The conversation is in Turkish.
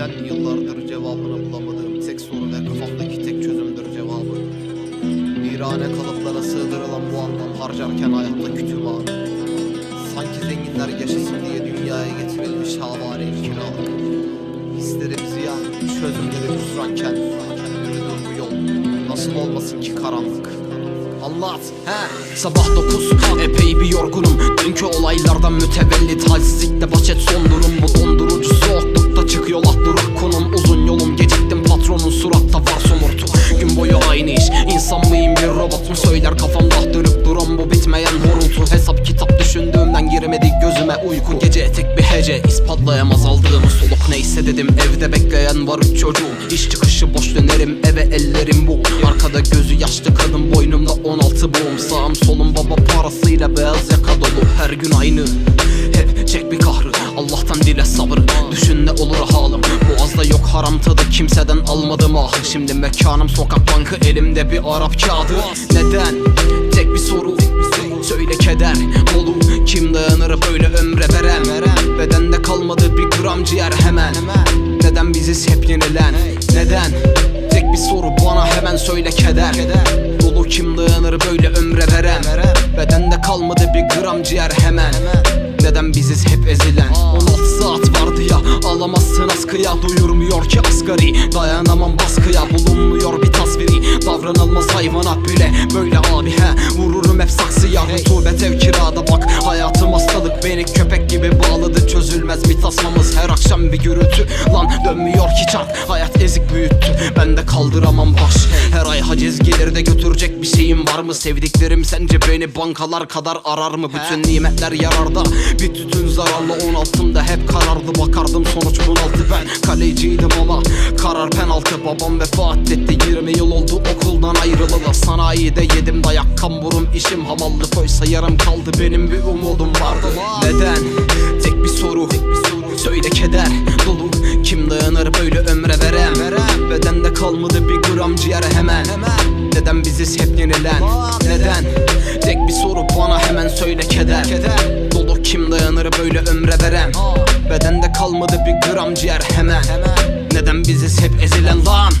Neden yıllardır cevabını bulamadığım tek soru ve kafamdaki tek çözümdür cevabı. Virane kalıplara sığdırılan bu anlam harcarken hayatta kütüm anı Sanki zenginler yaşasın diye dünyaya getirilmiş havale kiralık Hislerimizi yan, çözümleri hüsranken. Yürüdüğüm bu yol nasıl olmasın ki karanlık? Anlat, he! Sabah 9 epey bir yorgunum. Dünkü olaylardan mütevellit halsizlikte baş et son durum Bu dondurucu İnsan mıyım? Bir robot mu söyler kafamda? Dönüp duran bu bitmeyen horultu. Hesap kitap düşündüğümden girmedi gözüme. Uyku Gece tek bir hece. İspatlayamaz aldığımı soluk. Neyse dedim evde bekleyen var üç çocuğum. İş çıkışı boş dönerim eve ellerim bu. Arkada gözü yaşlı kadın boynumda 16 boğum. Sağım solum baba parasıyla beyaz yaka dolu. Her gün aynı. Hep çek bir kahrı. Allah'tan dile haram tadı kimseden almadım ahı Şimdi mekanım sokak bankı elimde bir Arap kağıdı. Neden? Tek bir soru Söyle keder. Dolu Kim dayanır böyle ömre verem? Bedende kalmadı bir gram ciğer hemen. Neden biziz hep yenilen? Neden? Tek bir soru bana hemen söyle keder. Dolu kim dayanır böyle ömre verem? Bedende kalmadı bir gram ciğer hemen. Neden biziz hep ezilen? 16 saat vardı ya Alamazsın askıya ki asgari Dayanamam baskıya Bulunmuyor bir tasviri. Davranılmaz hayvanat bile Böyle abi he. Vururum hep saksıya Rutubet ev kirada. Bak Hayatım hastalık Beni köpek gibi bağladı. Çözülmez bir tasmamız Her akşam bir gürültü. Lan dönmüyor ki çark Hayat ezik büyüttü. Ben de kaldıramam baş Her ay gelir de götürecek bir şeyim var mı? Sevdiklerim sence beni bankalar kadar arar mı? Bütün nimetler yararda. Bir tütün zararlı 16'mda hep karardı. Bakardım sonuç bunaltı. Ben Kaleciydim ama karar penaltı. Babam vefat etti. 20 yıl oldu. Okuldan ayrılalı. Sanayide yedim. Dayak kamburum işim hamallık oysa yarım kaldı. Benim bir umudum vardı. Neden? Tek bir soru gram ciğer hemen. Neden biziz hep yenilen Neden? Tek bir soru bana hemen söyle keder. Dolu kim dayanır böyle ömre verem? Bedende kalmadı bir gram ciğer hemen. Neden biziz hep ezilen lan